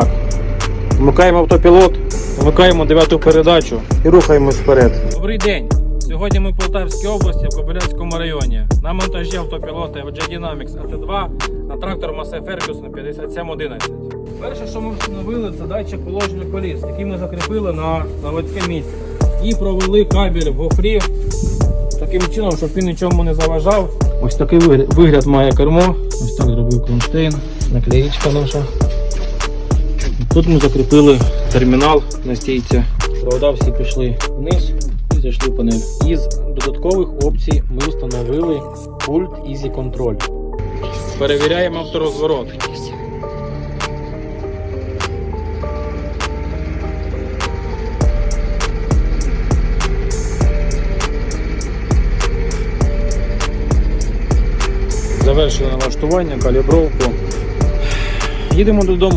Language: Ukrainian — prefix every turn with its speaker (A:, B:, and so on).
A: Так. Вмикаємо автопілот, вмикаємо дев'яту передачу і рухаємось вперед. Добрий день. Сьогодні ми в Полтавській області, в Кобиляцькому районі. На монтажі автопілота FG Dynamics AT2 на трактор Massey Ferguson 5711. Перше, що ми встановили, це датчик положення коліс, який ми закріпили на заводське місце. І провели кабель в гофрі таким чином, щоб він нічому не заважав. Ось такий вигляд має кермо. Ось так зробив кронштейн, наклеїчка наша. Тут ми закріпили термінал на стійці. Провода всі пішли вниз і зайшли в панель. Із додаткових опцій ми встановили пульт Easy Control. Перевіряємо авторозворот. Завершили налаштування, калібровку. Їдемо додому.